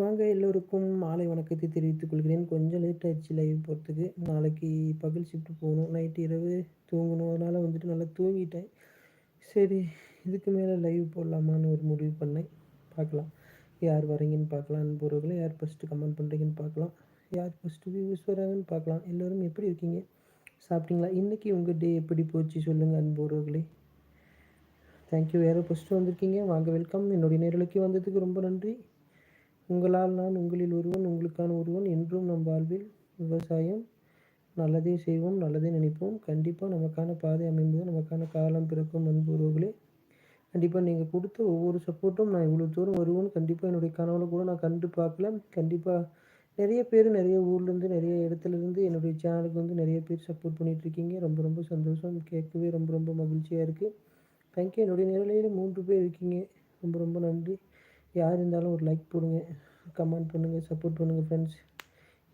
வாங்க எல்லோருக்கும் மாலை வணக்கத்தை தெரிவித்துக் கொள்கிறேன். கொஞ்சம் லேட் ஆயிடுச்சு லைவ் போகிறதுக்கு நாளைக்கு பகல் ஷிஃப்ட் போகணும். நைட்டு இரவு தூங்கணும். அதனால் வந்துட்டு நல்லா தூங்கிட்டேன். சரி இதுக்கு மேலே லைவ் போடலாமான்னு ஒரு முடிவு பண்ணேன். பார்க்கலாம். யார் வரீங்கன்னு பார்க்கலாம். அன்புறவர்களை யார் ஃபஸ்ட்டு கமெண்ட் பண்ணுறீங்கன்னு பார்க்கலாம். யார் ஃபஸ்ட்டு வியூஸ் பார்க்கலாம். எல்லோரும் எப்படி இருக்கீங்க? சாப்பிட்டீங்களா? இன்றைக்கி உங்கள் டே எப்படி போச்சு? சொல்லுங்கள் அன்புறவர்களே தேங்க்யூ யாரோ ஃபஸ்ட்டு வந்திருக்கீங்க. வாங்க வெல்கம் என்னுடைய நேரலுக்கு வந்ததுக்கு ரொம்ப நன்றி. உங்களால் நான் உங்களில் ஒருவன் உங்களுக்கான ஒருவன் என்றும் நம் வாழ்வில் விவசாயம் நல்லதே செய்வோம் நல்லதே நினைப்போம். கண்டிப்பாக நமக்கான பாதை அமைந்தது நமக்கான காலம் பிறக்கும் அன்புறவுகளே கண்டிப்பாக நீங்கள் கொடுத்த ஒவ்வொரு சப்போர்ட்டும் நான் இவ்வளோ தூரம் வருவோன்னு கண்டிப்பாக என்னுடைய கனவுல கூட நான் கண்டு பார்க்கல. கண்டிப்பாக நிறைய பேர் நிறைய ஊர்லேருந்து நிறைய இடத்துலேருந்து என்னுடைய சேனலுக்கு வந்து நிறைய பேர் சப்போர்ட் பண்ணிகிட்ருக்கீங்க ரொம்ப ரொம்ப சந்தோஷம். கேட்கவே ரொம்ப ரொம்ப மகிழ்ச்சியாக இருக்குது தேங்க்யூ என்னுடைய நிலையில் மூன்று பேர் இருக்கீங்க. ரொம்ப ரொம்ப நன்றி. யார் இருந்தாலும் ஒரு லைக் போடுங்க. கமெண்ட் பண்ணுங்கள் சப்போர்ட் பண்ணுங்கள் ஃப்ரெண்ட்ஸ்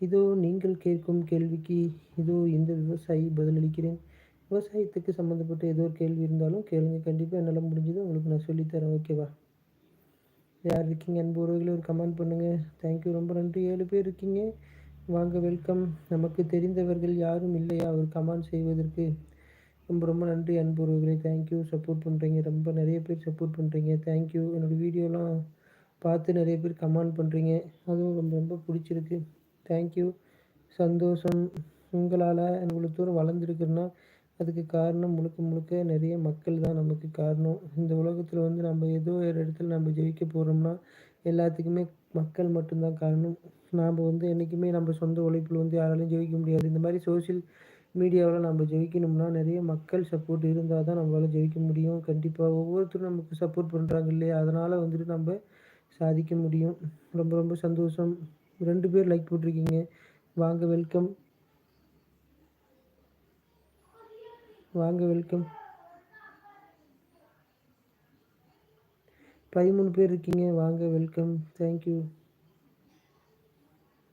இதோ நீங்கள் கேட்கும் கேள்விக்கு இதோ இந்த விவசாயி பதிலளிக்கிறேன் விவசாயத்துக்கு சம்மந்தப்பட்ட ஏதோ ஒரு கேள்வி இருந்தாலும் கேளுங்க. கண்டிப்பாக என்னால் முடிஞ்சது உங்களுக்கு நான் சொல்லித்தரேன். ஓகேவா யார் இருக்கீங்க அன்பு உறவுகளை ஒரு கமெண்ட் பண்ணுங்கள் தேங்க்யூ ரொம்ப நன்றி. ஏழு பேர் இருக்கீங்க. வாங்க வெல்கம் நமக்கு தெரிந்தவர்கள் யாரும் இல்லையா? ஒரு கமெண்ட் செய்வதற்கு. ரொம்ப ரொம்ப நன்றி அன்பு உறவுகளே. தேங்க்யூ சப்போர்ட் பண்ணுறீங்க ரொம்ப நிறைய பேர் சப்போர்ட் பண்ணுறீங்க தேங்க்யூ என்னோடய வீடியோலாம் பார்த்து நிறைய பேர் கமெண்ட் பண்ணுறீங்க அதுவும் ரொம்ப ரொம்ப பிடிச்சிருக்கு. தேங்க்யூ சந்தோஷம். உங்களால் இவ்வளோ தூரம் வளர்ந்துருக்குன்னா அதுக்கு காரணம் முழுக்க முழுக்க நிறைய மக்கள் தான் நமக்கு காரணம். இந்த உலகத்தில் வந்து நம்ம ஏதோ ஒரு இடத்துல நம்ம ஜெயிக்க போகிறோம்னா எல்லாத்துக்குமே மக்கள் மட்டும்தான் காரணம். நாம் வந்து என்றைக்குமே நம்ம சொந்த உழைப்பில் வந்து யாராலையும் ஜெயிக்க முடியாது. இந்த மாதிரி சோசியல் மீடியாவில் நம்ம ஜெயிக்கணும்னா நிறைய மக்கள் சப்போர்ட் இருந்தால் தான் நம்மளால் ஜெயிக்க முடியும். கண்டிப்பாக ஒவ்வொருத்தரும் நமக்கு சப்போர்ட் பண்ணுறாங்க இல்லையா? அதனால் வந்துட்டு நம்ம சாதிக்க முடியும். ரொம்ப ரொம்ப சந்தோஷம். ரெண்டு பேர் லைக் போட்டிருக்கீங்க. வாங்க வெல்கம் வாங்க வெல்கம் பதிமூணு பேர் இருக்கீங்க வாங்க வெல்கம் தேங்க்யூ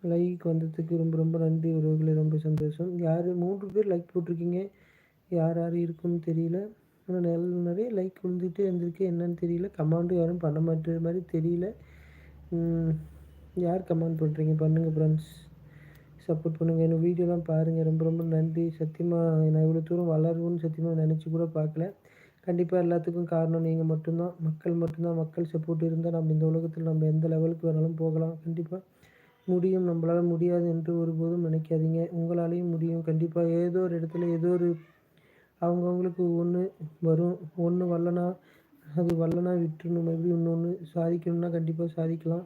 லைக் வந்ததுக்கு ரொம்ப ரொம்ப நன்றி. உறவுகளை ரொம்ப சந்தோஷம். யார் மூன்று பேர் லைக் போட்டிருக்கீங்க? யார் யார் இருக்குன்னு தெரியல. ஆனால் நிறைய லைக் விழுந்துகிட்டே இருந்திருக்கு. என்னன்னு தெரியல. கமெண்ட்டும் யாரும் பண்ண மாட்டேற மாதிரி தெரியல. யார் கமெண்ட் பண்ணுறீங்க பண்ணுங்கள் ஃப்ரெண்ட்ஸ் சப்போர்ட் பண்ணுங்கள் என்ன வீடியோலாம் பாருங்கள் ரொம்ப ரொம்ப நன்றி. சத்தியமாக நான் இவ்வளோ தூரம் வளருவோன்னு சத்தியமாக நினச்சி கூட பார்க்கல. கண்டிப்பாக எல்லாத்துக்கும் காரணம் நீங்கள் மட்டும்தான். மக்கள் மட்டும்தான். மக்கள் சப்போர்ட் இருந்தால் நம்ம இந்த உலகத்தில் நம்ம எந்த லெவலுக்கு வேணாலும் போகலாம். கண்டிப்பாக முடியும். நம்மளால் முடியாது என்று ஒருபோதும் நினைக்காதீங்க. உங்களாலேயும் முடியும். கண்டிப்பாக ஏதோ ஒரு இடத்துல ஏதோ ஒரு அவங்கவுங்களுக்கு ஒன்று வரும். ஒன்று வரலனா அது வரலனா விட்டுணும் மறுபடியும் இன்னொன்று சாதிக்கணும்னா கண்டிப்பாக சாதிக்கலாம்.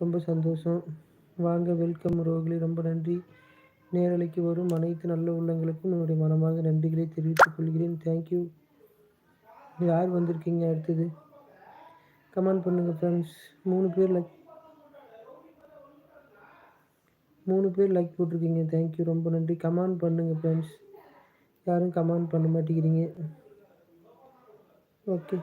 ரொம்ப சந்தோஷம். வாங்க வெல்கம் உறவுகளே ரொம்ப நன்றி. நேரலைக்கு வரும் அனைத்து நல்ல உள்ளங்களுக்கும் என்னுடைய மனமாக நன்றிகளை தெரிவித்துக் கொள்கிறேன். தேங்க்யூ யார் வந்திருக்கீங்க அடுத்தது? கமெண்ட் பண்ணுங்கள் ஃப்ரெண்ட்ஸ் மூணு பேர் லைக் மூணு பேர் லைக் போட்டிருக்கீங்க. தேங்க்யூ ரொம்ப நன்றி. கமெண்ட் பண்ணுங்கள் ஃப்ரெண்ட்ஸ் யாரும் கமெண்ட் பண்ண மாட்டேங்கிறீங்க. ஓகே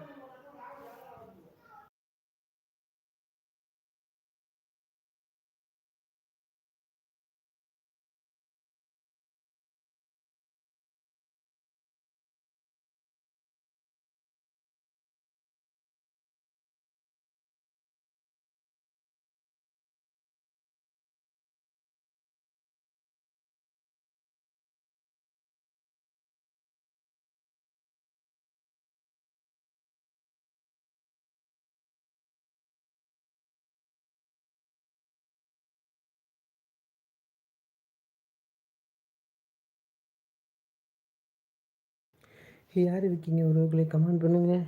யார் இருக்கீங்க? உறவுகளை கமெண்ட் பண்ணுங்கள்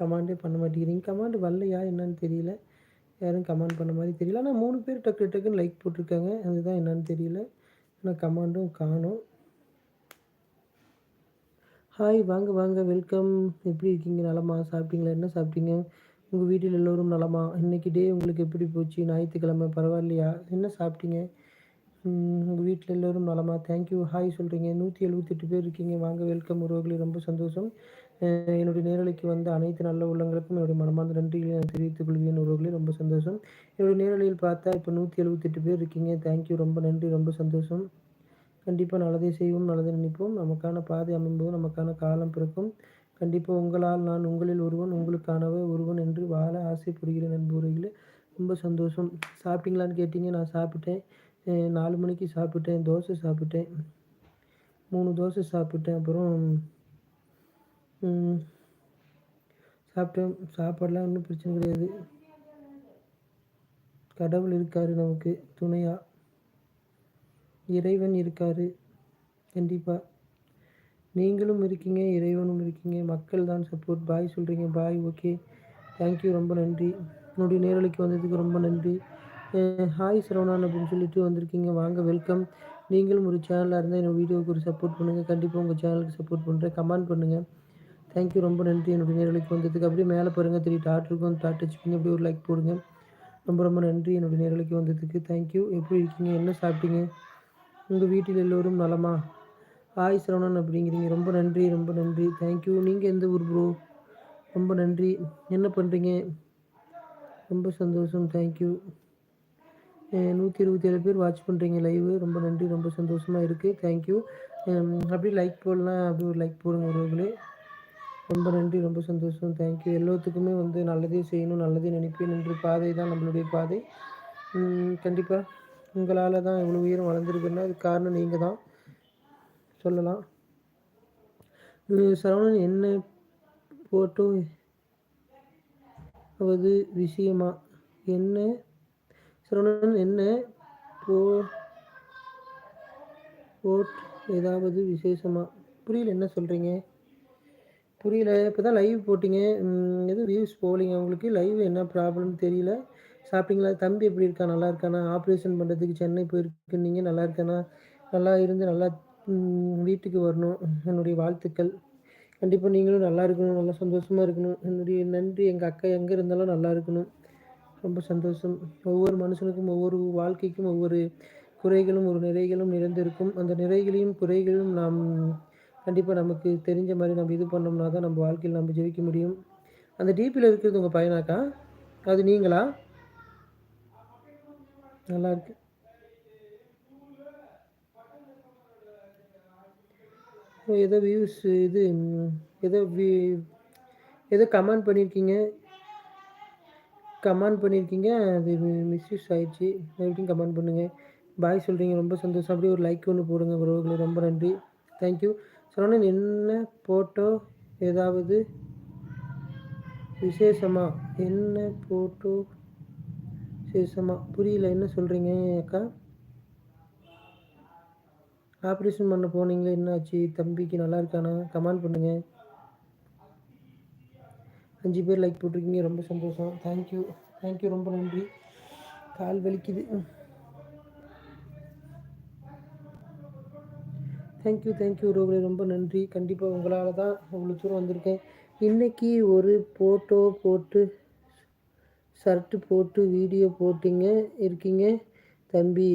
கமாண்டே பண்ண மாட்டேங்கிறீங்க. கமாண்டு வரலையா? என்னன்னு தெரியல. யாரும் கமாண்ட் பண்ண மாதிரி தெரியல. ஆனால் மூணு பேர் டக்கு டக்குன்னு லைக் போட்டிருக்காங்க. அதுதான் என்னன்னு தெரியல. ஆனால் கமாண்டும் காணும். ஹாய் வாங்க வாங்க. வெல்கம் எப்படி இருக்கீங்க? நலமா? சாப்பிட்டீங்களா? என்ன சாப்பிட்டீங்க? உங்கள் வீட்டில் எல்லோரும் நலமா? இன்றைக்கி டே உங்களுக்கு எப்படி போச்சு? ஞாயிற்றுக்கிழமை பரவாயில்லையா? என்ன சாப்பிட்டீங்க? உங்கள் வீட்டில் எல்லோரும் நலமா? தேங்க்யூ ஹாய் சொல்கிறீங்க நூற்றி எழுபத்தெட்டு பேர் இருக்கீங்க. வாங்க வெல்கம் உறவுகளே ரொம்ப சந்தோஷம். என்னுடைய நேரலைக்கு வந்த அனைத்து நல்ல உள்ளங்களுக்கும் என்னுடைய மனமார்ந்த நன்றிகளை நான் தெரிவித்துக் கொள்வேன் உறவுகளே ரொம்ப சந்தோஷம். என்னுடைய நேரலையில் பார்த்தா இப்போ நூற்றி எழுபத்தெட்டு பேர் இருக்கீங்க. தேங்க்யூ ரொம்ப நன்றி. ரொம்ப சந்தோஷம். கண்டிப்பாக நல்லதே செய்வோம். நல்லதை நினைப்போம். நமக்கான பாதை அமைம்போது நமக்கான காலம் பிறக்கும். கண்டிப்பாக உங்களால் நான் உங்களில் ஒருவன் உங்களுக்கானவை ஒருவன் என்று வாழ ஆசைப்படுகிறேன். நண்பர்களே ரொம்ப சந்தோஷம். சாப்பிட்டீங்களான்னு கேட்டிங்க. நான் சாப்பிட்டேன். நாலு மணிக்கு சாப்பிட்டேன் தோசை சாப்பிட்டேன். மூணு தோசை சாப்பிட்டேன் அப்புறம் சாப்பிட்டேன். சாப்பாடெலாம் ஒன்றும் பிரச்சனை கிடையாது. கடவுள் இருக்கார் நமக்கு துணையாக இறைவன் இருக்கார் கண்டிப்பாக நீங்களும் இருக்கீங்க இறைவனும் இருக்கீங்க. மக்கள் தான் சப்போர்ட் பாய் சொல்கிறீங்க பாய் ஓகே தேங்க்யூ ரொம்ப நன்றி. என்னுடைய நேரலுக்கு வந்ததுக்கு ரொம்ப நன்றி. ஹாய் சரவணான் அப்படின்னு சொல்லிட்டு வந்திருக்கீங்க. வாங்க வெல்கம் நீங்களும் ஒரு சேனலாக இருந்தால் என்னோடய வீடியோவுக்கு ஒரு சப்போர்ட் பண்ணுங்கள் கண்டிப்பாக உங்கள் சேனலுக்கு சப்போர்ட் பண்ணுறேன் கமெண்ட் பண்ணுங்கள் தேங்க்யூ ரொம்ப நன்றி. என்னுடைய நேரலைக்கு வந்ததுக்கு அப்படியே மேலே பாருங்கள் த்ரீ டாட் இருக்கும். டாட் டச் பண்ணி அப்படியே ஒரு லைக் போடுங்க. ரொம்ப ரொம்ப நன்றி. என்னுடைய நேரலைக்கு வந்ததுக்கு. தேங்க்யூ எப்படி இருக்கீங்க? என்ன சாப்பிட்டீங்க? உங்கள் வீட்டில் எல்லோரும் நலமா? ஹாய் சரவணன் அப்படிங்கிறீங்க. ரொம்ப நன்றி ரொம்ப நன்றி. தேங்க்யூ நீங்கள் எந்த ஊர் ப்ரோ ரொம்ப நன்றி. என்ன பண்ணுறீங்க ரொம்ப சந்தோஷம். தேங்க்யூ நூற்றி இருபத்தி ஏழு பேர் வாட்ச் பண்ணுறீங்க லைவு ரொம்ப நன்றி ரொம்ப சந்தோஷமாக இருக்குது தேங்க்யூ அப்படி லைக் போடலாம். அப்படி ஒரு லைக் போடுங்க உறவுகளே. ரொம்ப நன்றி ரொம்ப சந்தோஷம். தேங்க்யூ எல்லாத்துக்குமே வந்து நல்லதே செய்யணும் நல்லதே நினைப்பேன் என்று பாதை தான் நம்மளுடைய பாதை. கண்டிப்பாக உங்களால் தான் இவ்வளோ உயரம் வளர்ந்துருக்குன்னா அது காரணம் நீங்கள் தான். சொல்லலாம். சரவணன் என்ன போட்டோ அவது விஷயமா? என்ன சரவணன் என்ன? போ போட் ஏதாவது விசேஷமா? புரியல என்ன சொல்கிறீங்க புரியல. இப்போ தான் லைவ் போட்டிங்க எதுவும் வியூஸ் போகலிங்க உங்களுக்கு. லைவ் என்ன ப்ராப்ளம்னு தெரியல. சாப்பிட்டீங்களா? தம்பி எப்படி இருக்கா? நல்லா இருக்கானா? ஆப்ரேஷன் பண்ணுறதுக்கு சென்னை போயிருக்குன்னீங்க. நல்லா இருக்கானா? நல்லா இருந்து நல்லா வீட்டுக்கு வரணும். என்னுடைய வாழ்த்துக்கள். கண்டிப்பாக நீங்களும் நல்லா இருக்கணும். நல்லா சந்தோஷமாக இருக்கணும். என்னுடைய நன்றி. எங்கள் அக்கா எங்கே இருந்தாலும் நல்லா இருக்கணும். ரொம்ப சந்தோஷம். ஒவ்வொரு மனுஷனுக்கும் ஒவ்வொரு வாழ்க்கைக்கும் ஒவ்வொரு குறைகளும் ஒரு நிறைகளும் நிறைந்திருக்கும். அந்த நிறைகளையும் குறைகளும் நாம் கண்டிப்பாக நமக்கு தெரிஞ்ச மாதிரி நம்ம இது பண்ணோம்னா தான் நம்ம வாழ்க்கையில் நம்ம ஜெயிக்க முடியும். அந்த டிபியில் இருக்கிறது உங்கள் பையனாக்கா அது நீங்களா? நல்லா இருக்கு. ஏதோ வியூஸ் இது ஏதோ வி ஏதோ கமெண்ட் பண்ணியிருக்கீங்க கமெண்ட் பண்ணியிருக்கீங்க அது மிஸ்யூஸ் ஆயிடுச்சு. எப்படியும் கமெண்ட் பண்ணுங்கள் பாய் சொல்கிறீங்க ரொம்ப சந்தோஷம். அப்படியே ஒரு லைக் ஒன்று போடுங்க உறவுகளை ரொம்ப நன்றி. தேங்க்யூ சரவணன் என்ன ஃபோட்டோ ஏதாவது விசேஷமா? என்ன ஃபோட்டோ விசேஷமா? புரியல. என்ன சொல்கிறீங்க அக்கா? ஆப்ரேஷன் பண்ண போனீங்களே. என்னாச்சு? தம்பிக்கு நல்லா இருக்கானா? கமெண்ட் பண்ணுங்கள் அஞ்சு பேர் லைக் போட்டிருக்கீங்க ரொம்ப சந்தோஷம். தேங்க்யூ தேங்க்யூ ரொம்ப நன்றி. கால் வலிக்குது. தேங்க்யூ தேங்க்யூ ரோகலே ரொம்ப நன்றி. கண்டிப்பாக உங்களால் தான் இவ்வளோ தூரம் வந்திருக்கேன். இன்றைக்கி ஒரு ஃபோட்டோ போட்டு ஷர்ட்டு போட்டு வீடியோ போட்டிங்க இருக்கீங்க. தம்பி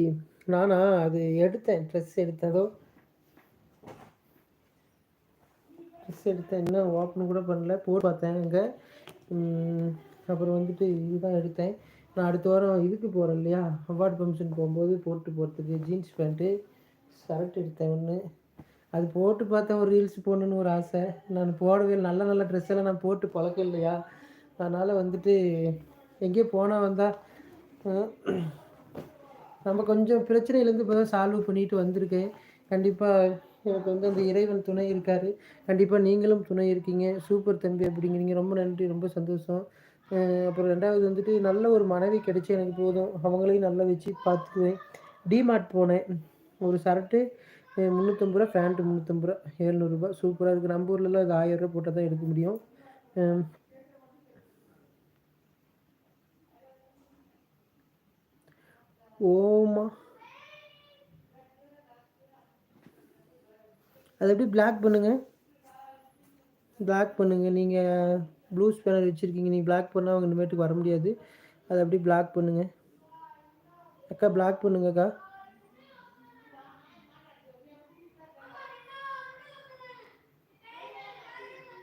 நானா அது எடுத்தேன் ட்ரெஸ் எடுத்ததோ ட்ரெஸ் எடுத்தேன். இன்னும் ஓப்பன் கூட பண்ணல. போட்டு பார்த்தேன் அங்கே. அப்புறம் வந்துட்டு இதுதான் எடுத்தேன். நான் அடுத்த வாரம் இதுக்கு போகிறேன் இல்லையா? அவார்டு ஃபங்க்ஷன் போகும்போது போட்டு போகிறதுக்கு ஜீன்ஸ் பேண்ட்டு ஷர்ட் எடுத்தேன் ஒன்று அது போட்டு பார்த்தேன் ஒரு ரீல்ஸ் போடணுன்னு ஒரு ஆசை. நான் போடவே நல்ல நல்ல ட்ரெஸ் எல்லாம் நான் போட்டு பழக்கம் இல்லையா? அதனால் வந்துட்டு எங்கேயோ போனால் வந்தால் நம்ம கொஞ்சம் பிரச்சனையிலேருந்து இப்போ தான் சால்வ் பண்ணிட்டு வந்திருக்கேன். கண்டிப்பாக எனக்கு வந்து அந்த இறைவன் துணை இருக்கார். கண்டிப்பாக நீங்களும் துணை இருக்கீங்க. சூப்பர் தம்பி அப்படிங்கிறீங்க. ரொம்ப நன்றி ரொம்ப சந்தோஷம். அப்புறம் ரெண்டாவது வந்துட்டு நல்ல ஒரு மனைவி கிடைச்சி எனக்கு போதும். அவங்களையும் நல்லா வச்சு பார்த்துக்குவேன். டிமார்ட் போனேன். ஒரு சரட்டு முந்நூற்றம்பது ரூபா ஃபேண்ட்டு முந்நூற்றம்பது ரூபா ஏழ்நூறுபா சூப்பராக இருக்குது நம்ம ஊர்லலாம் அது ஆயிரரூபா போட்டால் தான் எடுக்க முடியும். ஓமா அதை எப்படி பிளாக் பண்ணுங்கள் பிளாக் பண்ணுங்கள் நீங்கள் ப்ளூ ஸ்பேனர் வச்சுருக்கீங்க. நீங்கள் பிளாக் பண்ணால் அவங்க இனிமேட்டுக்கு வர முடியாது. அதை அப்படி பிளாக் பண்ணுங்கள் அக்கா பிளாக் பண்ணுங்கக்கா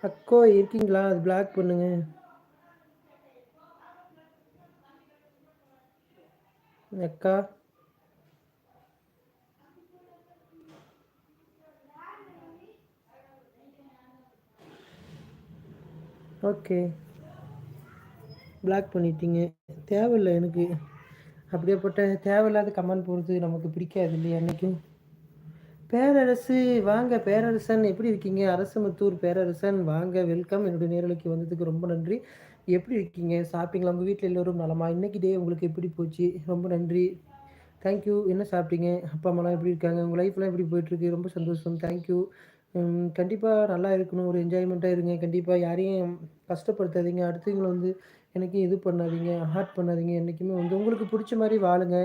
அக்கோ. இருக்கீங்களா? அது பிளாக் பண்ணுங்க. அக்கா. ஓகே. பிளாக் பண்ணிட்டீங்க. தேவையில்லை எனக்கு. அப்படியேப்பட்ட தேவையில்லாத கமெண்ட் போகிறது நமக்கு பிடிக்காது இல்லையா என்றைக்கும் பேரரசு வாங்க பேரரசன். எப்படி இருக்கீங்க? அரசமுத்தூர் பேரரசன். வாங்க வெல்கம் என்னுடைய நேரலைக்கு வந்ததுக்கு ரொம்ப நன்றி. எப்படி இருக்கீங்க? சாப்பிட்டீங்களா? உங்கள் வீட்டில் எல்லோரும் நலமா? இன்னைக்கு டே உங்களுக்கு எப்படி போச்சு? ரொம்ப நன்றி. தேங்க்யூ என்ன சாப்பிட்டீங்க? அப்பா அம்மாலாம் எப்படி இருக்காங்க? உங்கள் லைஃப்லாம் எப்படி போயிட்டுருக்கு ரொம்ப சந்தோஷம். தேங்க்யூ கண்டிப்பாக நல்லா இருக்கணும். ஒரு என்ஜாய்மெண்ட்டாக இருங்க. கண்டிப்பாக யாரையும் கஷ்டப்படுத்தாதீங்க. அடுத்தவங்களை வந்து எனக்கு இது பண்ணாதீங்க ஹார்ட் பண்ணாதீங்க. என்றைக்குமே வந்து உங்களுக்கு பிடிச்ச மாதிரி வாழுங்க.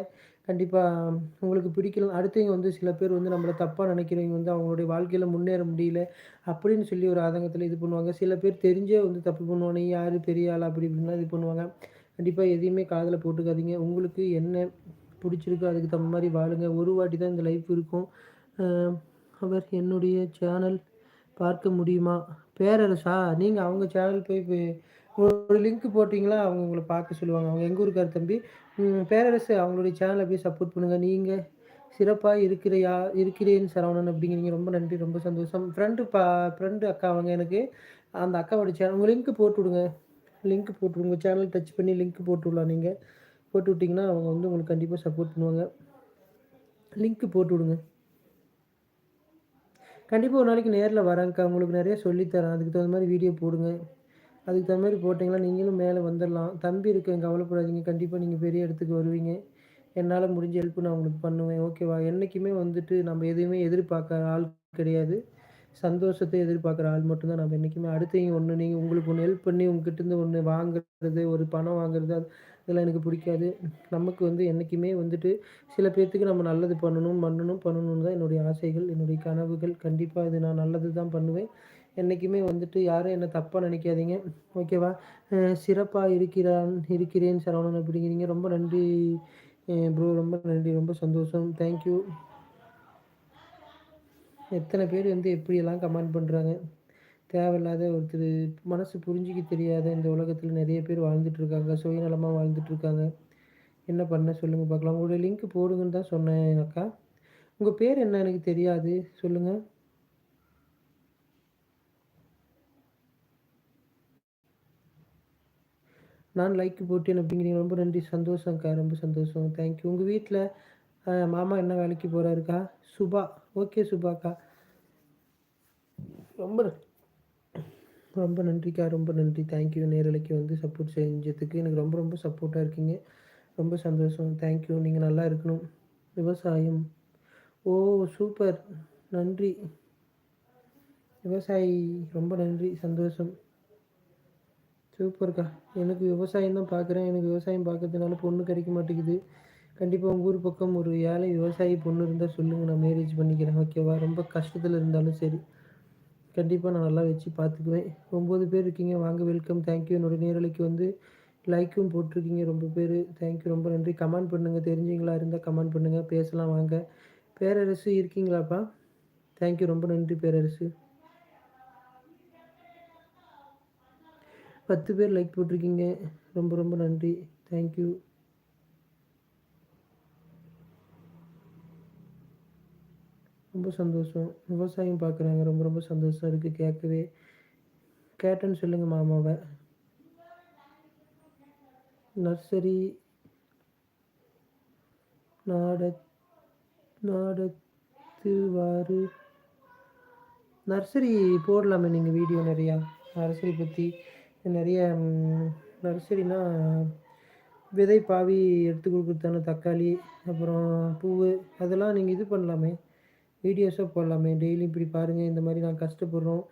கண்டிப்பாக உங்களுக்கு பிடிக்கலாம் அடுத்தவங்க வந்து சில பேர் வந்து நம்மளை தப்பாக நினைக்கிறவங்க வந்து அவங்களுடைய வாழ்க்கையில் முன்னேற முடியல அப்படின்னு சொல்லி ஒரு ஆதங்கத்தில் இது பண்ணுவாங்க. சில பேர் தெரிஞ்சே வந்து தப்பு பண்ணுவாங்க. யார்? பெரிய ஆள்? அப்படி இப்படின்லாம் இது பண்ணுவாங்க. கண்டிப்பாக எதையுமே காதில் போட்டுக்காதீங்க. உங்களுக்கு என்ன பிடிச்சிருக்கோ அதுக்கு தகுந்த மாதிரி வாழுங்க. ஒரு வாட்டி தான் இந்த லைஃப் இருக்கும். அவர் என்னுடைய சேனல் பார்க்க முடியுமா? பேரரசா நீங்கள் அவங்க சேனல் போய் ஒரு லிங்க் போட்டிங்களா? அவங்க உங்களை பார்க்க சொல்லுவாங்க. அவங்க எங்கள் ஊருக்கார் தம்பி? பேரரசு அவங்களுடைய சேனலை போய் சப்போர்ட் பண்ணுங்கள் நீங்கள் சிறப்பாக இருக்கிறையா இருக்கிறேன் சரவணன் அப்படிங்கிறீங்க ரொம்ப நன்றி ரொம்ப சந்தோஷம். ஃப்ரெண்டு பா ஃப்ரெண்டு அக்கா அவங்க எனக்கு அந்த அக்காவோட சேனல் உங்கள் லிங்க் போட்டு விடுங்க. லிங்க் போட்டு உங்கள் சேனல் டச் பண்ணி லிங்க் போட்டு விடலாம் நீங்கள் போட்டு விட்டிங்கன்னா அவங்க வந்து உங்களுக்கு கண்டிப்பாக சப்போர்ட் பண்ணுவாங்க. லிங்க்கு போட்டு விடுங்க. கண்டிப்பாக ஒரு நாளைக்கு நேரில் வரேங்க்கா உங்களுக்கு நிறைய சொல்லித்தரேன். அதுக்கு தகுந்த மாதிரி வீடியோ போடுங்க. அதுக்கு தகுந்த மாதிரி போட்டிங்கன்னா நீங்களும் மேலே வந்துடலாம் தம்பி இருக்கேன் கவலைப்படாதீங்க. கண்டிப்பாக நீங்கள் பெரிய இடத்துக்கு வருவீங்க. என்னால் முடிஞ்ச ஹெல்ப் நான் உங்களுக்கு பண்ணுவேன். ஓகேவா என்றைக்குமே வந்துட்டு நம்ம எதுவுமே எதிர்பார்க்குற ஆள் கிடையாது. சந்தோஷத்தை எதிர்பார்க்குற ஆள் மட்டும்தான் நம்ம என்றைக்குமே அடுத்தவங்க ஒன்று நீங்கள் உங்களுக்கு ஒன்று ஹெல்ப் பண்ணி உங்ககிட்டருந்து ஒன்று வாங்குறது ஒரு பணம் வாங்குறது அது இதெல்லாம் எனக்கு பிடிக்காது. நமக்கு வந்து என்றைக்குமே வந்துட்டு சில பேர்த்துக்கு நம்ம நல்லது பண்ணணும் பண்ணணும் பண்ணணும்னு தான் என்னுடைய ஆசைகள் என்னுடைய கனவுகள். கண்டிப்பாக இது நான் நல்லது தான் பண்ணுவேன். என்றைக்குமே வந்துட்டு யாரும் என்னை தப்பாக நினைக்காதீங்க. ஓகேவா சிறப்பாக இருக்கிறான் இருக்கிறேன் சரவணன் அப்படிங்கிறீங்க. ரொம்ப நன்றி ப்ரோ ரொம்ப நன்றி. ரொம்ப சந்தோஷம். தேங்க்யூ எத்தனை பேர் வந்து எப்படியெல்லாம் கமெண்ட் பண்ணுறாங்க தேவையில்லாத ஒருத்தர் மனசு புரிஞ்சிக்க தெரியாத இந்த உலகத்தில் நிறைய பேர் வாழ்ந்துட்டுருக்காங்க சுயநலமாக வாழ்ந்துட்டுருக்காங்க. என்ன பண்ண சொல்லுங்கள் பார்க்கலாம் உங்களுடைய லிங்க் போடுங்கன்னு தான் சொன்னேன் அக்கா. உங்கள் பேர் என்ன எனக்கு தெரியாது. சொல்லுங்கள் நான் லைக் போட்டேன் அப்படிங்கிறீங்க ரொம்ப நன்றி. சந்தோஷம்க்கா ரொம்ப சந்தோஷம். தேங்க்யூ உங்கள் வீட்டில் மாமா என்ன வேலைக்கு போகிறாருக்கா சுபா. ஓகே சுபாக்கா ரொம்ப ரொம்ப நன்றிக்கா ரொம்ப நன்றி. தேங்க்யூ நேரலைக்கு வந்து சப்போர்ட் செஞ்சதுக்கு எனக்கு ரொம்ப ரொம்ப சப்போர்ட்டாக இருக்கீங்க. ரொம்ப சந்தோஷம். தேங்க்யூ நீங்கள் நல்லா இருக்கணும். விவசாயம். ஓ சூப்பர் நன்றி. விவசாயி ரொம்ப நன்றி. சந்தோஷம். சூப்பர்க்கா. எனக்கு விவசாயம் தான் பார்க்குறேன் எனக்கு விவசாயம் பார்க்கறதுனால பொண்ணு கிடைக்க மாட்டேங்குது. கண்டிப்பாக உங்கள் ஊர் பக்கம் ஒரு ஏழை விவசாயி பொண்ணு இருந்தால் சொல்லுங்கள் நான் மேரேஜ் பண்ணிக்கிறேன். ஓகேவா ரொம்ப கஷ்டத்தில் இருந்தாலும் சரி. கண்டிப்பாக நான் நல்லா வச்சு பார்த்துக்குவேன். ஒம்பது பேர் இருக்கீங்க வாங்க வெல்கம் தேங்க்யூ என்னோடய நேரலைக்கு வந்து லைக்கும் போட்டிருக்கீங்க ரொம்ப பேர். தேங்க்யூ ரொம்ப நன்றி. கமெண்ட் பண்ணுங்கள் தெரிஞ்சிங்களா இருந்தால் கமெண்ட் பண்ணுங்கள் பேசலாம் வாங்க. பேரரசு இருக்கீங்களாப்பா? தேங்க்யூ ரொம்ப நன்றி பேரரசு. பத்து பேர் லைக் போட்டிருக்கீங்க. ரொம்ப ரொம்ப நன்றி. தேங்க்யூ ரொம்ப சந்தோஷம். விவசாயம் பார்க்குறாங்க ரொம்ப ரொம்ப சந்தோஷம் இருக்குது கேட்கவே. கேட்டேன்னு சொல்லுங்கள் மாமாவை. நர்சரி. நாட நாடத்துவாறு. நர்சரி போடலாமே நீங்கள் வீடியோ நிறையா. நர்சரி பற்றி நிறைய நர்சரினா விதை பாவி எடுத்து கொடுக்குறதான தக்காளி அப்புறம் பூ அதெல்லாம் நீங்கள் இது பண்ணலாமே. வீடியோஸாக போடலாமே. டெய்லியும் இப்படி பாருங்கள் இந்த மாதிரி நான் கஷ்டப்படுறோம்.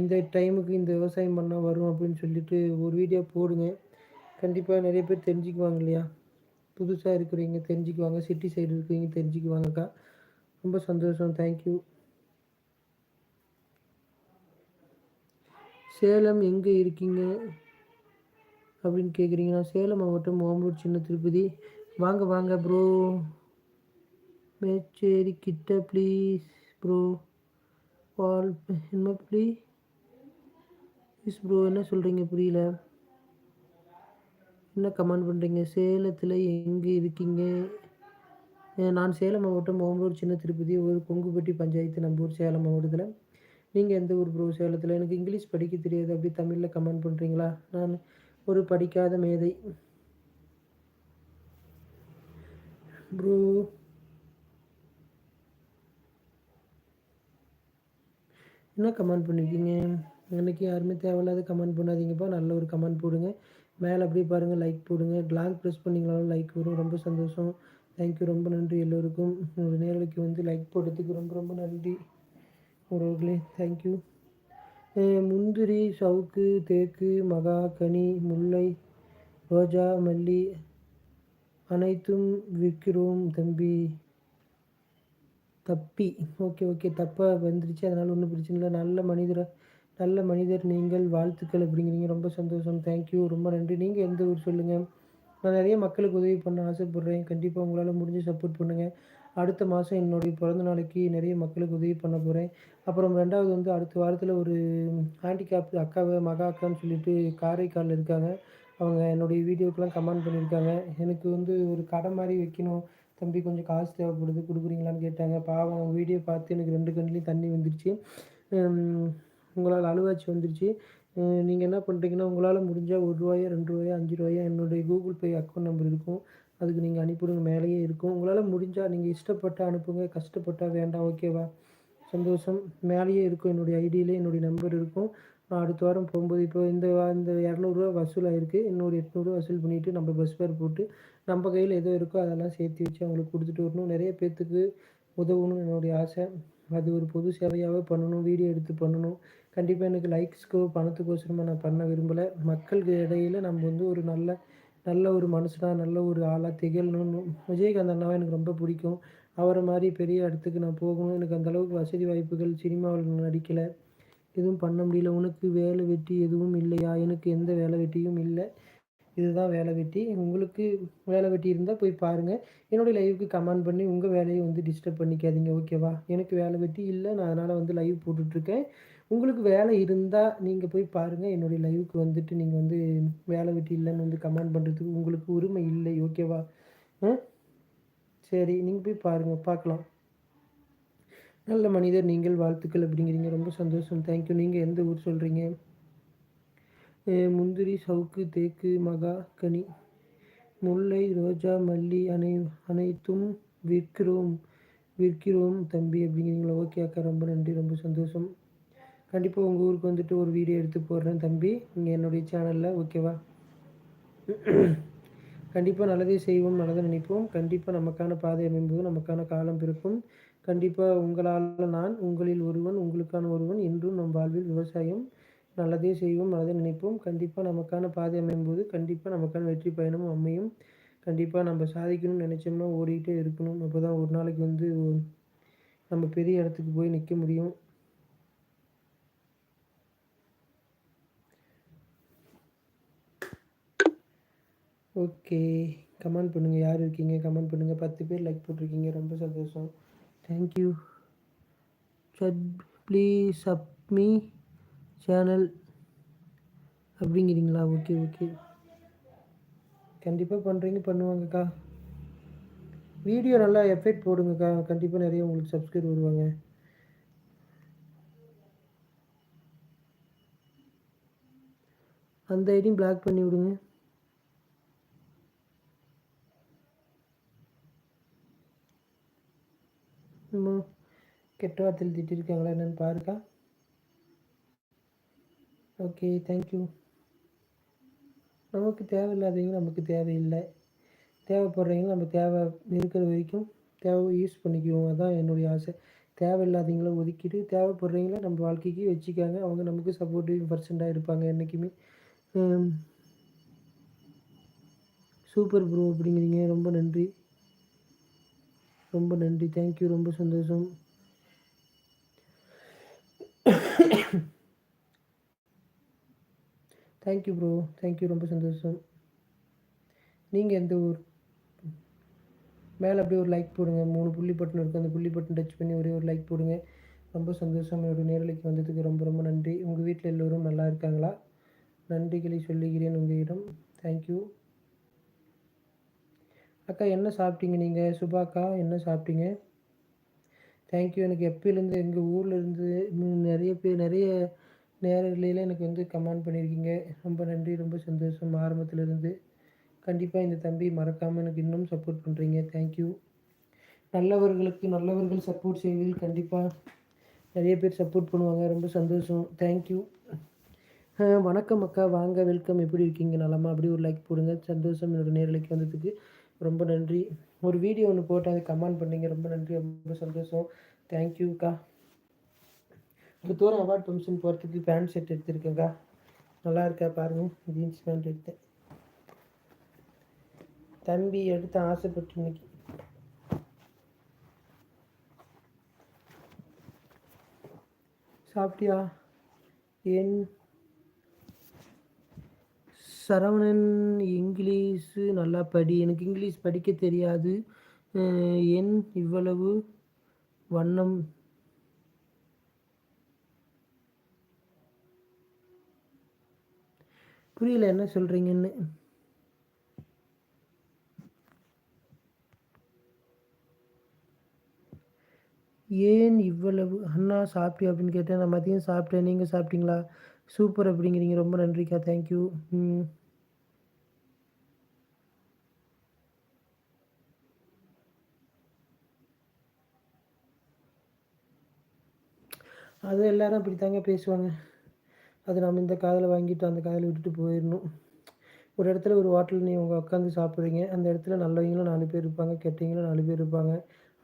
இந்த டைமுக்கு இந்த விவசாயம் பண்ணால் வரும் அப்படின்னு சொல்லிட்டு ஒரு வீடியோ போடுங்க. கண்டிப்பாக நிறைய பேர் தெரிஞ்சுக்குவாங்க இல்லையா? புதுசாக இருக்கிறவங்க தெரிஞ்சுக்குவாங்க. சிட்டி சைடு இருக்கிறவங்க தெரிஞ்சுக்குவாங்கக்கா ரொம்ப சந்தோஷம். தேங்க்யூ சேலம் எங்கே இருக்கீங்க? அப்படின்னு கேட்குறீங்கன்னா சேலம் மாவட்டம் ஓம்பூர் சின்ன திருப்பதி. வாங்க வாங்க ப்ரோ மேச்சேரி கிட்ட ப்ளீஸ் ப்ரோ வால் என்ன ப்ளீஸ் ப்ளீஸ் ப்ரோ என்ன சொல்கிறீங்க புரியல? என்ன கமெண்ட் பண்ணுறீங்க சேலத்தில் எங்கே இருக்கீங்க? நான் சேலம் மாவட்டம் ஓம்பூர் சின்ன திருப்பதி ஒரு கொங்குப்பட்டி பஞ்சாயத்து நம்பூர் சேலம் மாவட்டத்தில். நீங்கள் எந்த ஊர் ப்ரோ சேலத்தில்? எனக்கு இங்கிலீஷ் படிக்க தெரியாது. அப்படி தமிழில் கமெண்ட் பண்ணுறீங்களா நான் ஒரு படிக்காத மேதை. ப்ரோ என்ன கமெண்ட் பண்ணியிருக்கீங்க எனக்கு யாருமே தேவையில்லாத கமெண்ட் பண்ணாதீங்கப்பா. நல்ல ஒரு கமெண்ட் போடுங்க. மேலே அப்படியே பாருங்கள் லைக் போடுங்க. லாங் ப்ரெஸ் பண்ணிங்களாலும் லைக் வரும். ரொம்ப சந்தோஷம். தேங்க்யூ ரொம்ப நன்றி எல்லோருக்கும். உங்களோட நேரலுக்கு வந்து லைக் போடுறதுக்கு ரொம்ப ரொம்ப நன்றி. உறவுகளே தேங்க்யூ முந்திரி சவுக்கு தேக்கு மகா கனி முல்லை ரோஜா மல்லி அனைத்தும் விற்கிறோம் தம்பி. தப்பி. Okay okay. தப்பாக வந்துருச்சு. அதனால் ஒன்றும் பிரச்சனை இல்லை. நல்ல மனிதர் நல்ல மனிதர் நீங்கள் வாழ்த்துக்கள் அப்படிங்கிறீங்க. ரொம்ப சந்தோஷம். தேங்க்யூ ரொம்ப நன்றி. நீங்கள் எந்த ஊர் சொல்லுங்கள் நான் நிறைய மக்களுக்கு உதவி பண்ண ஆசைப்பட்றேன். கண்டிப்பாக உங்களால் முடிஞ்சு சப்போர்ட் பண்ணுங்கள் அடுத்த மாதம் என்னுடைய பிறந்த நாளைக்கு நிறைய மக்களுக்கு உதவி பண்ண போகிறேன் அப்புறம் ரெண்டாவது வந்து அடுத்த வாரத்தில் ஒரு ஹேண்டிகேப் அக்காவை மகா அக்கான்னு சொல்லிட்டு காரைக்காலில் இருக்காங்க. அவங்க என்னுடைய வீடியோக்கெலாம் கமெண்ட் பண்ணியிருக்காங்க. எனக்கு வந்து ஒரு கடை மாதிரி வைக்கணும். தம்பி கொஞ்சம் காசு தேவைப்படுது கொடுக்குறீங்களான்னு கேட்டாங்க. பாவம் அவங்க வீடியோ பார்த்து எனக்கு ரெண்டு கண்ணிலையும் தண்ணி வந்துருச்சு. உங்களால் அழுவாச்சி வந்துருச்சு. நீங்கள் என்ன பண்ணுறீங்கன்னா உங்களால் முடிஞ்சால் ஒரு ரூபாயோ ரெண்டு ரூபாயோ அஞ்சு ரூபாயோ என்னுடைய கூகுள் பே அக்கௌண்ட் நம்பர் இருக்கும். அதுக்கு நீங்கள் அனுப்பிவிடுங்க மேலேயே இருக்கும். உங்களால் முடிஞ்சால் நீங்கள் இஷ்டப்பட்டால் அனுப்புங்க கஷ்டப்பட்டால் வேண்டாம் ஓகேவா சந்தோஷம். மேலேயே இருக்கும் என்னுடைய ஐடியிலே என்னுடைய நம்பர் இருக்கும். நான் அடுத்த வாரம் போகும்போது இப்போ இந்த இந்த இரநூறுவா வசூல் ஆயிருக்கு. இன்னொரு எட்நூறுவா வசூல் பண்ணிவிட்டு நம்ம பஸ் ஃபேர் போட்டு நம்ம கையில் எதோ இருக்கோ அதெல்லாம் சேர்த்து வச்சு அவங்களுக்கு கொடுத்துட்டு வரணும். நிறைய பேர்த்துக்கு உதவணும்னு என்னுடைய ஆசை. அது ஒரு பொது சேவையாகவே பண்ணணும் வீடியோ எடுத்து பண்ணணும். கண்டிப்பாக எனக்கு லைக்ஸ்க்கோ பணத்துக்கோசரமாக நான் பண்ண விரும்பலை. மக்களுக்கு இடையில் நம்ம வந்து ஒரு நல்ல நல்ல ஒரு மனுஷனாக நல்ல ஒரு ஆளாக திகழணும்னு விஜயகாந்த் அண்ணாவை எனக்கு ரொம்ப பிடிக்கும். அவரை மாதிரி பெரிய இடத்துக்கு நான் போகணும். எனக்கு அந்தளவுக்கு வசதி வாய்ப்புகள் சினிமாவில் நடிக்கலை. எதுவும் பண்ண முடியல. உனக்கு வேலை வெட்டி எதுவும் இல்லையா? எனக்கு எந்த வேலை வெட்டியும் இல்லை. இதுதான் வேலை வெட்டி. உங்களுக்கு வேலை வெட்டி இருந்தால் போய் பாருங்கள் என்னுடைய லைவுக்கு கமெண்ட் பண்ணி உங்கள் வேலையை வந்து டிஸ்டர்ப் பண்ணிக்காதீங்க ஓகேவா எனக்கு வேலை வெட்டி இல்லை. நான் அதனால் வந்து லைவ் போட்டுட்ருக்கேன். உங்களுக்கு வேலை இருந்தால் நீங்கள் போய் பாருங்கள் என்னுடைய லைவுக்கு வந்துட்டு நீங்கள் வந்து வேலை வெட்டி இல்லைன்னு வந்து கமெண்ட் பண்ணுறதுக்கு உங்களுக்கு உரிமை இல்லை ஓகேவா சரி நீங்கள் போய் பாருங்கள் பார்க்கலாம். நல்ல மனிதர் நீங்கள் வாழ்த்துக்கள் அப்படிங்கிறீங்க. ரொம்ப சந்தோஷம். தேங்க்யூ நீங்கள் எந்த ஊர் சொல்கிறீங்க முந்திரி சவுக்கு தேக்கு மகா கனி. முல்லை ரோஜா மல்லி அனை அனைத்தும் விற்கிறோம் விற்கிறோம் தம்பி அப்படிங்கிறீங்களா? ஓகே அக்கா ரொம்ப நன்றி. ரொம்ப சந்தோஷம். கண்டிப்பாக உங்கள் ஊருக்கு வந்துட்டு ஒரு வீடியோ எடுத்து போடுறேன் தம்பி. இங்கே என்னுடைய சேனலில் ஓகேவா கண்டிப்பாக நல்லதே செய்வோம் நல்லதை நினைப்போம். கண்டிப்பாக நமக்கான பாதை அமைம்போது நமக்கான காலம் பிறக்கும். கண்டிப்பாக உங்களால் நான் உங்களில் ஒருவன் உங்களுக்கான ஒருவன் என்றும் நம் வாழ்வில் விவசாயம் நல்லதே செய்வோம் நல்லதை நினைப்போம். கண்டிப்பாக நமக்கான பாதை அமையும் போது கண்டிப்பாக நமக்கான வெற்றி பயணமும் அமையும். கண்டிப்பாக நம்ம சாதிக்கணும்னு நினச்சோம்னா ஓடிக்கிட்டே இருக்கணும். அப்போ தான் ஒரு நாளைக்கு வந்து நம்ம பெரிய இடத்துக்கு போய் நிற்க முடியும். ஓகே. கமெண்ட் பண்ணுங்கள் யார் இருக்கீங்க? கமெண்ட் பண்ணுங்கள் பத்து பேர் லைக் போட்டிருக்கீங்க. ரொம்ப சந்தோஷம். தேங்க்யூ சட் ப்ளீஸ் அப் மீ சேனல் அப்படிங்கிறீங்களா? ஓகே ஓகே கண்டிப்பாக பண்ணுறீங்க பண்ணுவாங்கக்கா. வீடியோ நல்லா எஃபெக்ட் போடுங்கக்கா. கண்டிப்பாக நிறைய உங்களுக்கு சப்ஸ்கிரைப் வருவாங்க. அந்த ஐடியும் பிளாக் பண்ணி விடுங்க இன்னும் கெட்ட வார்த்தையில் திட்டிருக்காங்களா என்னென்னு பாருக்கா. ஓகே தேங்க்யூ நமக்கு தேவையில்லாதவங்க நமக்கு தேவையில்லை. தேவைப்படுறவங்க நம்ம தேவை இருக்கிற வரைக்கும் தேவை யூஸ் பண்ணிக்குவோம். அதுதான் என்னுடைய ஆசை. தேவையில்லாதவங்கள ஒதுக்கிட்டு தேவைப்படுறவங்கள நம்ம வாழ்க்கைக்கு வச்சுக்காங்க. அவங்க நமக்கு சப்போர்ட்டிவ் பர்சண்ட்டாக இருப்பாங்க என்றைக்குமே சூப்பர் ப்ரோ அப்படிங்கிறீங்க. ரொம்ப நன்றி. ரொம்ப நன்றி. தேங்க்யூ ரொம்ப சந்தோஷம். தேங்க்யூ ப்ரோ தேங்க்யூ ரொம்ப சந்தோஷம். நீங்கள் எந்த ஊர்? மேலே அப்படியே ஒரு லைக் போடுங்க. மூணு புள்ளி பட்டன் இருக்குது அந்த புள்ளி பட்டன் டச் பண்ணி ஒரே ஒரு லைக் போடுங்க. ரொம்ப சந்தோஷம். என்னோடய நேரலைக்கு வந்ததுக்கு ரொம்ப ரொம்ப நன்றி. உங்கள் வீட்டில் எல்லோரும் நல்லா இருக்காங்களா? நன்றிகளை சொல்லுகிறேன் உங்களிடம். தேங்க்யூ அக்கா என்ன சாப்பிட்டீங்க நீங்கள் சுபாக்கா என்ன சாப்பிட்டீங்க? தேங்க்யூ எனக்கு எப்போலேருந்து எங்கள் ஊரில் இருந்து நிறைய பேர் நிறைய நேரங்களில் எனக்கு வந்து கமெண்ட் பண்ணியிருக்கீங்க. ரொம்ப நன்றி ரொம்ப சந்தோஷம். ஆரம்பத்துலேருந்து கண்டிப்பாக இந்த தம்பி மறக்காமல் எனக்கு இன்னும் சப்போர்ட் பண்ணுறீங்க தேங்க்யூ நல்லவர்களுக்கு நல்லவர்கள் சப்போர்ட் செய்வதில் கண்டிப்பாக நிறைய பேர் சப்போர்ட் பண்ணுவாங்க. ரொம்ப சந்தோஷம். தேங்க்யூ வணக்கம் அக்கா. வாங்க வெல்கம் எப்படி இருக்கீங்க? நலமா? அப்படி ஒரு லைக் போடுங்க. சந்தோஷம். என்னோட நேரலைக்கு வந்ததுக்கு ரொம்ப நன்றி. ஒரு வீடியோ ஒன்று போட்டு அதை கமெண்ட் பண்ணீங்க. ரொம்ப நன்றி. ரொம்ப சந்தோஷம். தேங்க்யூக்கா இப்போ தூரம் அவார்ட் ஃபங்க்ஷன் போகிறதுக்கு பேண்ட் ஷர்ட் எடுத்திருக்கேங்க்கா நல்லா இருக்கா பாருங்கள் ஜீன்ஸ் பேண்ட் எடுத்தேன். தம்பி எடுத்து ஆசைப்பட்டு இன்னைக்கு. சாப்பிட்டியா? என் சரவணன் இங்கிலீஷு நல்லா படி. எனக்கு இங்கிலீஷ் படிக்க தெரியாது. என் இவ்வளவு வண்ணம். புரியல என்ன சொல்கிறீங்கன்னு ஏன் இவ்வளவு? அண்ணா சாப்பிட்டியா அப்படின்னு கேட்டேன். நான் மதியம் சாப்பிட்டேன். நீங்கள் சாப்பிட்டீங்களா? சூப்பர் அப்படிங்கிறீங்க. ரொம்ப நன்றிக்கா. தேங்க்யூ அது எல்லாரும் அப்படி தாங்க பேசுவாங்க. அது நம்ம இந்த காதில் வாங்கிட்டு அந்த காதில் விட்டுட்டு போயிடணும் ஒரு இடத்துல ஒரு ஹோட்டல் நீங்கள் உட்காந்து சாப்பிட்றீங்க. அந்த இடத்துல நல்லவங்களும் நாலு பேர் இருப்பாங்க கெட்டவங்களும் நாலு பேர் இருப்பாங்க.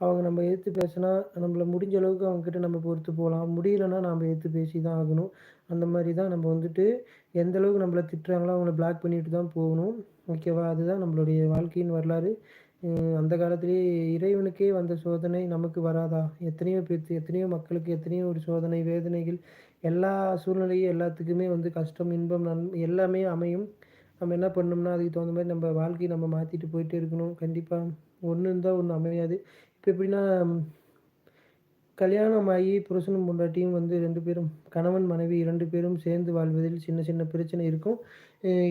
அவங்க நம்ம எடுத்து பேசினா நம்மளை முடிஞ்ச அளவுக்கு அவங்கக்கிட்ட நம்ம பொறுத்து போகலாம். முடியலன்னா நம்ம எடுத்து பேசி தான் ஆகணும். அந்த மாதிரி தான் நம்ம வந்துட்டு எந்த அளவுக்கு நம்மளை திட்டுறாங்களோ அவங்கள பிளாக் பண்ணிட்டு தான் போகணும். ஓகேவா அதுதான் நம்மளுடைய வாழ்க்கையின் வரலாறு. அந்த காலத்திலேயே இறைவனுக்கே வந்த சோதனை நமக்கு வராதா? எத்தனையோ பேர்த்து எத்தனையோ மக்களுக்கு எத்தனையோ ஒரு சோதனை வேதனைகள் எல்லா சூழ்நிலையும் எல்லாத்துக்குமே வந்து கஷ்டம் இன்பம் நன் எல்லாமே அமையும். நம்ம என்ன பண்ணோம்னா அதுக்கு தகுந்த மாதிரி நம்ம வாழ்க்கையை நம்ம மாற்றிட்டு போயிட்டே இருக்கணும். கண்டிப்பாக ஒன்று இருந்தால் ஒன்று அமையாது. இப்போ எப்படின்னா கல்யாணம் ஆகி புருஷனும் பொண்டாட்டியும் வந்து ரெண்டு பேரும் கணவன் மனைவி இரண்டு பேரும் சேர்ந்து வாழ்வதில் சின்ன சின்ன பிரச்சனை இருக்கும்.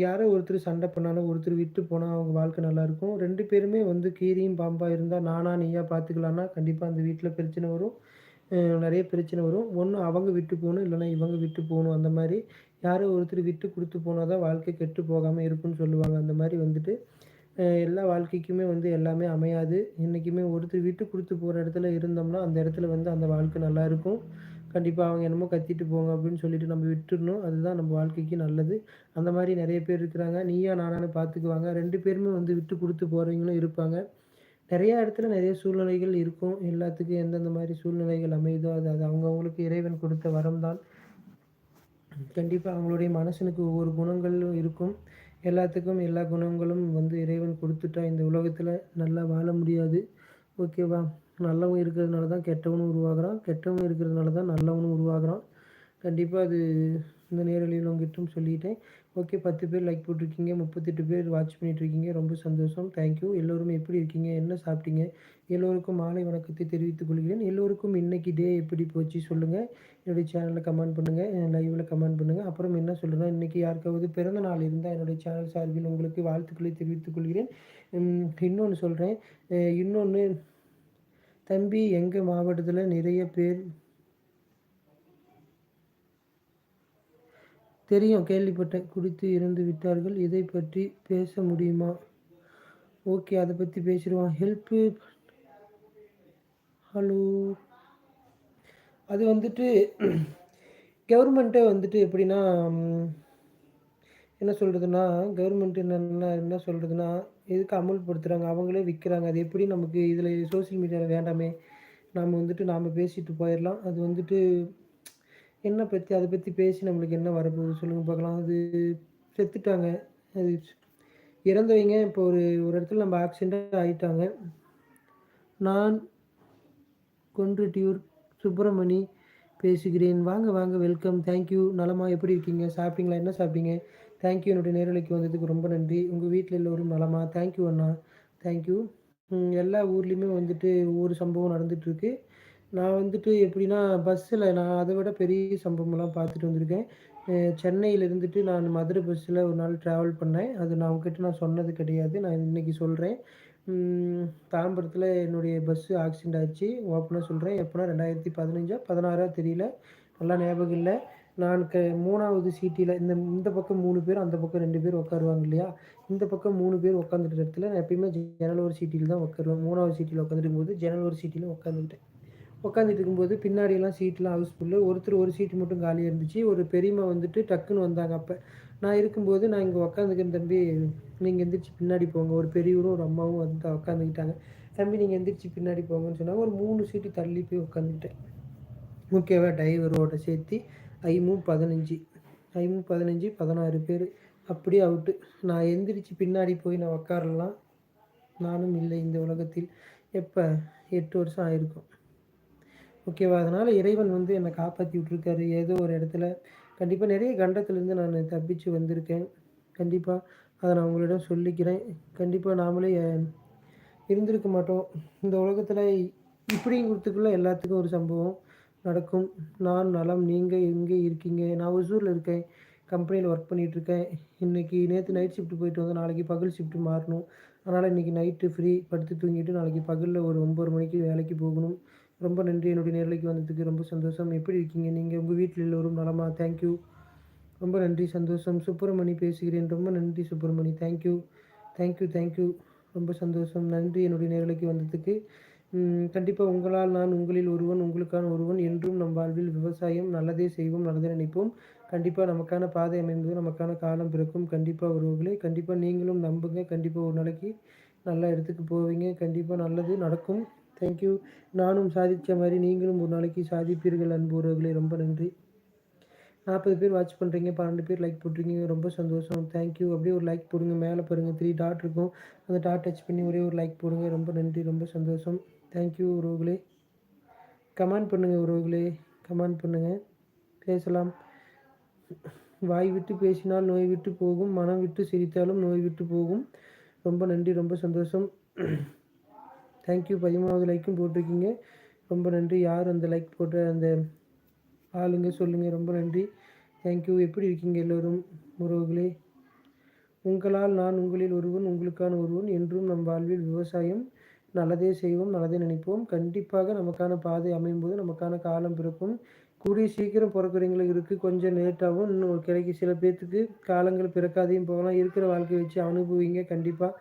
யாரோ ஒருத்தர் சண்டை பண்ணாலும் ஒருத்தர் விட்டு போனால் அவங்க வாழ்க்கை நல்லாயிருக்கும் ரெண்டு பேருமே வந்து கீரியும் பாம்பாக இருந்தால் நானா நீயா பார்த்துக்கலான்னா கண்டிப்பாக அந்த வீட்டில் பிரச்சனை வரும். நிறைய பிரச்சனை வரும். ஒன்று அவங்க விட்டு போகணும் இல்லைனா இவங்க விட்டு போகணும். அந்த மாதிரி யாரோ ஒருத்தர் விட்டு கொடுத்து போனால் தான் வாழ்க்கை கெட்டு போகாமல் இருக்குன்னு சொல்லுவாங்க. அந்த மாதிரி வந்துட்டு எல்லா வாழ்க்கைக்குமே வந்து எல்லாமே அமையாது. என்றைக்குமே ஒருத்தர் விட்டு கொடுத்து போகிற இடத்துல இருந்தோம்னா அந்த இடத்துல வந்து அந்த வாழ்க்கை நல்லா இருக்கும். கண்டிப்பாக அவங்க என்னமோ கத்திட்டு போங்க அப்படின்னு சொல்லிட்டு நம்ம விட்டுடணும் அதுதான் நம்ம வாழ்க்கைக்கு நல்லது. அந்த மாதிரி நிறைய பேர் இருக்கிறாங்க. நீயா நானானு பார்த்துக்குவாங்க. ரெண்டு பேருமே வந்து விட்டு கொடுத்து போகிறவங்களும் இருப்பாங்க. நிறையா இடத்துல நிறைய சூழ்நிலைகள் இருக்கும். எல்லாத்துக்கும் எந்தெந்த மாதிரி சூழ்நிலைகள் அமையுதோ அது அது அவங்கவுங்களுக்கு இறைவன் கொடுத்த வரம் தான். கண்டிப்பாக அவங்களுடைய மனசனுக்கு ஒவ்வொரு குணங்களும் இருக்கும். எல்லாத்துக்கும் எல்லா குணங்களும் வந்து இறைவன் கொடுத்துட்டா இந்த உலகத்தில் நல்லா வாழ முடியாது. ஓகேவா நல்லவன் இருக்கிறதுனால தான் கெட்டவனும் உருவாகிறான். கெட்டவனும் இருக்கிறதுனால தான் நல்லவனும் உருவாகிறான். கண்டிப்பாக அது இந்த நேரலையில் உங்ககிட்டும் சொல்லிட்டேன். ஓகே பத்து பேர் லைக் போட்டிருக்கீங்க முப்பத்தெட்டு பேர் வாட்ச் பண்ணிகிட்ருக்கீங்க ரொம்ப சந்தோஷம். தேங்க்யூ எல்லோரும் எப்படி இருக்கீங்க? என்ன சாப்பிட்டீங்க? எல்லோருக்கும் மாலை வணக்கத்தை தெரிவித்துக் கொள்கிறேன். எல்லோருக்கும் இன்றைக்கி டே எப்படி போச்சு சொல்லுங்கள் என்னுடைய சேனலில் கமெண்ட் பண்ணுங்கள் லைவில் கமெண்ட் பண்ணுங்கள் அப்புறம் என்ன சொல்லுங்கள் இன்றைக்கி யாருக்காவது பிறந்த நாள் இருந்தால் என்னுடைய சேனல் சார்பில் உங்களுக்கு வாழ்த்துக்களை தெரிவித்துக் கொள்கிறேன். இன்னொன்று சொல்கிறேன் இன்னொன்று தம்பி எங்கள் மாவட்டத்தில் நிறைய பேர் தெரியும் கேள்விப்பட்டேன். குடித்து இறந்து விட்டார்கள். இதை பற்றி பேச முடியுமா? ஓகே அதை பற்றி பேசிடுவோம். Help hello. அது வந்துட்டு கவர்மெண்ட்டே வந்துட்டு எப்படின்னா என்ன சொல்கிறதுனா கவர்மெண்ட் என்னென்ன என்ன சொல்கிறதுனா எதுக்கு அமல்படுத்துகிறாங்க அவங்களே விற்கிறாங்க அது எப்படி நமக்கு இதில் சோசியல் மீடியாவில் வேண்டாமே. நாம் வந்துட்டு நாம் பேசிட்டு போயிடலாம். அது வந்துட்டு என்ன பற்றி அதை பற்றி பேசி நம்மளுக்கு என்ன வரப்போகுது சொல்லுங்கள் பார்க்கலாம் அது செத்துட்டாங்க. அது இறந்தவங்க இப்போ ஒரு ஒரு இடத்துல நம்ம ஆக்சிடென்ட் ஆகிட்டாங்க நான் கொன்றுட்டியூர் சுப்பிரமணி பேசுகிறேன். வாங்க வாங்க வெல்கம் தேங்க்யூ நலமா எப்படி இருக்கீங்க? சாப்பிட்டீங்களா? என்ன சாப்பிட்டீங்க? தேங்க்யூ என்னுடைய நேரலைக்கு வந்ததுக்கு ரொம்ப நன்றி. உங்கள் வீட்டில் எல்லோரும் நலமா? தேங்க்யூ அண்ணா. தேங்க்யூ எல்லா ஊர்லேயுமே வந்துட்டு ஒவ்வொரு சம்பவம் நடந்துகிட்ருக்கு நான் வந்துட்டு எப்படின்னா பஸ்ஸில் நான் அதை விட பெரிய சம்பவம்லாம் பார்த்துட்டு வந்திருக்கேன். சென்னையில் இருந்துட்டு நான் மதுரை பஸ்ஸில் ஒரு நாள் ட்ராவல் பண்ணேன். அது நான் அவங்ககிட்ட நான் சொன்னது கிடையாது. நான் இன்றைக்கி சொல்கிறேன் தாம்பரத்தில் என்னுடைய பஸ்ஸு ஆக்சிடெண்ட் ஆச்சு. ஓப்பனாக சொல்கிறேன் எப்போனா ரெண்டாயிரத்தி பதினஞ்சா பதினாறா தெரியல. நல்லா ஞாபகம் இல்லை. நான் க மூணாவது சீட்டில் இந்த இந்த பக்கம் மூணு பேர் அந்த பக்கம் ரெண்டு பேர் உட்காருவாங்க இல்லையா? இந்த பக்கம் மூணு பேர் உட்காந்துட்டு இடத்துல நான் எப்பயுமே ஜன்னல் ஒரு சீட்டில் தான் உட்காருவேன். மூணாவது சீட்டில் உட்காந்துருக்கும் போது ஜன்னல் ஒரு சீட்டில் உட்காந்துக்கிட்டேன் உட்காந்துட்டு இருக்கும்போது பின்னாடியெல்லாம் சீட்லாம் ஹவுஸ்ஃபுல்லு ஒருத்தர் ஒரு சீட்டு மட்டும் காலியாக இருந்துச்சு. ஒரு பெரியம்மா வந்துட்டு டக்குன்னு வந்தாங்க அப்போ. நான் இருக்கும்போது நான் இங்கே உட்காந்துக்கிறேன் தம்பி. நீங்கள் எந்திரிச்சு பின்னாடி போங்க. ஒரு பெரியவரும் ஒரு அம்மாவும் வந்து உட்காந்துக்கிட்டாங்க தம்பி நீங்கள் எந்திரிச்சு பின்னாடி போங்கன்னு சொன்னாங்க. ஒரு மூணு சீட்டு தள்ளி போய் உட்காந்துக்கிட்டேன் ஓகேவா? டிரைவரோட சேர்த்து ஐமு பதினஞ்சு. ஐமு பதினஞ்சு பதினாறு பேர். அப்படியே அவுட்டு நான் எந்திரிச்சு பின்னாடி போய் நான் உட்காரலாம் நானும் இல்லை இந்த உலகத்தில். எப்போ? எட்டு வருஷம் ஆயிருக்கும். ஓகேவா? அதனால் இறைவன் வந்து என்னை காப்பாற்றி விட்ருக்காரு ஏதோ ஒரு இடத்துல கண்டிப்பாக நிறைய கண்டத்துலேருந்து நான் தப்பிச்சு வந்திருக்கேன். கண்டிப்பாக அதை நான் உங்களிடம் சொல்லிக்கிறேன். கண்டிப்பாக நாமளே இருந்திருக்க மாட்டோம். இந்த உலகத்தில் இப்படிங்கிறதுக்குள்ளே எல்லாத்துக்கும் ஒரு சம்பவம் நடக்கும். நான் நலம் நீங்கள் எங்கே இருக்கீங்க. நான் ஒசூரில் இருக்கேன். கம்பெனியில் ஒர்க் பண்ணிகிட்ருக்கேன் இன்றைக்கி நேற்று நைட் ஷிஃப்ட் போயிட்டு வந்து நாளைக்கு பகல் ஷிஃப்ட் மாறணும். அதனால் இன்றைக்கி நைட்டு ஃப்ரீ படுத்து தூங்கிட்டு நாளைக்கு பகலில் ஒரு ஒம்பது மணிக்கு வேலைக்கு போகணும். ரொம்ப நன்றி. என்னுடைய நேரலைக்கு வந்ததுக்கு ரொம்ப சந்தோஷம். எப்படி இருக்கீங்க? நீங்கள் உங்கள் வீட்டில் எல்லோரும் நலமா? தேங்க்யூ ரொம்ப நன்றி. சந்தோஷம். சுப்பிரமணி பேசுகிறேன். ரொம்ப நன்றி சுப்பிரமணி. தேங்க்யூ தேங்க்யூ தேங்க்யூ ரொம்ப சந்தோஷம். நன்றி. என்னுடைய நேரலைக்கு வந்ததுக்கு. கண்டிப்பாக உங்களால் நான் உங்களில் ஒருவன் உங்களுக்கான ஒருவன் என்றும் நம் வாழ்வில் விவசாயம் நல்லதே செய்வோம் நல்லதே நினைப்போம். கண்டிப்பாக நமக்கான பாதை அமைந்தது நமக்கான காலம் பிறக்கும். கண்டிப்பாக உறவுகளே கண்டிப்பாக நீங்களும் நம்புங்க. கண்டிப்பாக ஒரு நாளைக்கு நல்ல இடத்துக்கு போவீங்க. கண்டிப்பாக நல்லது நடக்கும். தேங்க்யூ நானும் சாதித்த மாதிரி நீங்களும் ஒரு நாளைக்கு சாதிப்பீர்கள் அன்பு உறவுகளே. ரொம்ப நன்றி. நாற்பது பேர் வாட்ச் பண்ணுறீங்க பன்னெண்டு பேர் லைக் போட்டிருக்கீங்க. ரொம்ப சந்தோஷம். தேங்க்யூ அப்படியே ஒரு லைக் போடுங்க. மேலே பாருங்கள் த்ரீ டாட் இருக்கும். அந்த டாட் டச் பண்ணி ஒரே ஒரு லைக் போடுங்க. ரொம்ப நன்றி. ரொம்ப சந்தோஷம். தேங்க்யூ உறவுகளே. கமெண்ட் பண்ணுங்கள் உறவுகளே. கமெண்ட் பண்ணுங்கள் பேசலாம். வாய் விட்டு பேசினால் நோய் விட்டு போகும். மனம் விட்டு சிரித்தாலும் நோய் விட்டு போகும். ரொம்ப நன்றி. ரொம்ப சந்தோஷம். தேங்க்யூ பதிமூணாவது லைக்கும் போட்டிருக்கீங்க. ரொம்ப நன்றி. யார் அந்த லைக் போட்ட அந்த ஆளுங்க சொல்லுங்கள் ரொம்ப நன்றி. தேங்க்யூ எப்படி இருக்கீங்க எல்லோரும்? உறவுகளே. உங்களால் நான் உங்களில் ஒருவன் உங்களுக்கான ஒருவன் என்றும் நம் வாழ்வில் விவசாயம் நல்லதே செய்வோம் நல்லதே நினைப்போம். கண்டிப்பாக நமக்கான பாதை அமையும் போது நமக்கான காலம் பிறக்கும். கூடிய சீக்கிரம் பிறக்கிறவங்களுக்கு இருக்குது கொஞ்சம் லேட்டாகவும் இன்னும் கிடைக்கும் சில பேர்த்துக்கு காலங்கள் பிறக்காதையும் போகலாம். இருக்கிற வாழ்க்கையை வச்சு அனுபவிங்க. கண்டிப்பாக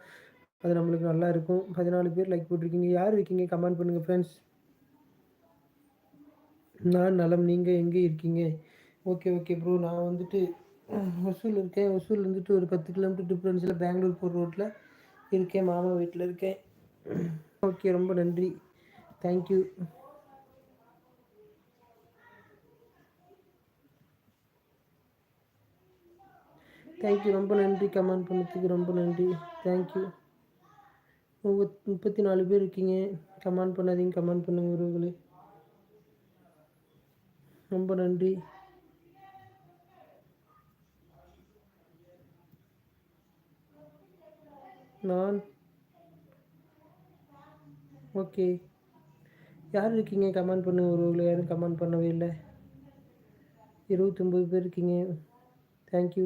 அது நம்மளுக்கு நல்லா இருக்கும். பதினாலு பேர் லைக் போட்டிருக்கீங்க. யார் இருக்கீங்க? கமெண்ட் பண்ணுங்கள் ஃப்ரெண்ட்ஸ் நான் நலம். நீங்கள் எங்கே இருக்கீங்க? ஓகே ஓகே ப்ரோ நான் வந்துட்டு ஒசூல் இருக்கேன். ஒசூல் வந்துட்டு ஒரு பத்து கிலோமீட்டர் டிஃப்ரென்ஸில் பெங்களூர் போகிற ரோட்டில் இருக்கேன். மாமா வீட்டில் இருக்கேன். ஓகே ரொம்ப நன்றி. தேங்க்யூ தேங்க்யூ ரொம்ப நன்றி. கமெண்ட் பண்ணதுக்கு ரொம்ப நன்றி. தேங்க்யூ முப்பத்தி நாலு பேர் இருக்கீங்க. கமெண்ட் பண்ணாதீங்க கமெண்ட் பண்ணுங்க உறவுகளே. ரொம்ப நன்றி. நான் ஓகே. யார் இருக்கீங்க? கமெண்ட் பண்ணுங்க உறவுகளை. யாரும் கமெண்ட் பண்ணவே இல்லை. இருபத்தொம்பது பேர் இருக்கீங்க. Thank you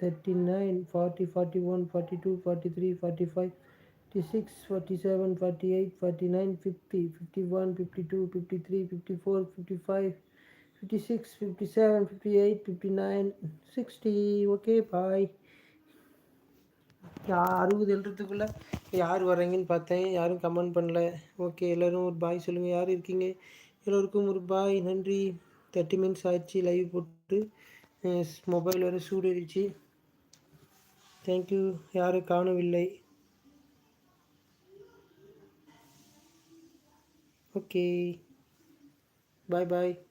thirty nine forty forty one forty two forty three forty five fifty six forty seven forty eight forty nine fifty fifty one fifty two fifty three fifty four fifty five fifty six fifty seven fifty eight fifty nine sixty okay bye அறுபது எழுறதுக்குள்ளே யார் வரீங்கன்னு பார்த்தேன். யாரும் comment பண்ணல. Okay எல்லோரும் ஒரு பாய் சொல்லுங்கள் யார் இருக்கீங்க? எல்லோருக்கும் ஒரு பாய் நன்றி. தேர்ட்டி மினிட்ஸ் ஆயிடுச்சு லைவ் போட்டு மொபைல் வேறு சூடு தேங்க்யூ. யாரும் காணவில்லை. ஓகே. Bye bye.